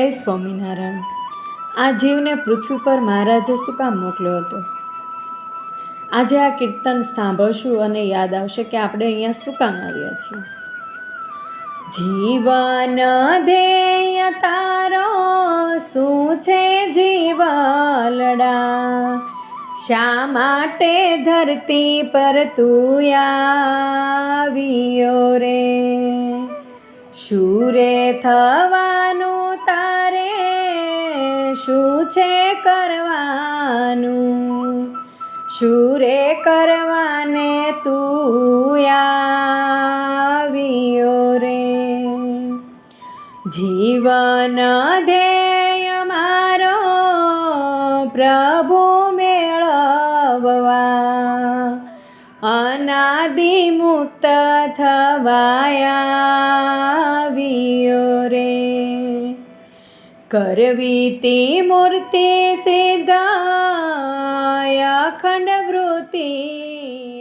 જય સ્વામિનારાયણ. આ જીવને પૃથ્વી પર મહારાજે શું કામ મોકલ્યો હતો? આજે આ કીર્તન સાંભળશું અને યાદ આવશે કે આપણે અહીંયા શું કામ આવ્યા છીએ. જીવન ધ્યેય તારો શું છે જીવલડા? શા માટે ધરતી પર તું આવ્યો રે? શુરે થવાનું તારે? શું છે કરવાનું? શુરે કરવાને તું આવ્યો રે? જીવન ધ્યેય મારો પ્રભુ મેળવવા. અનાદિ મુક્ત થવાયા. કરવી તે મૂર્તિ સિદ્ધાયા ખંડ વૃત્તિ.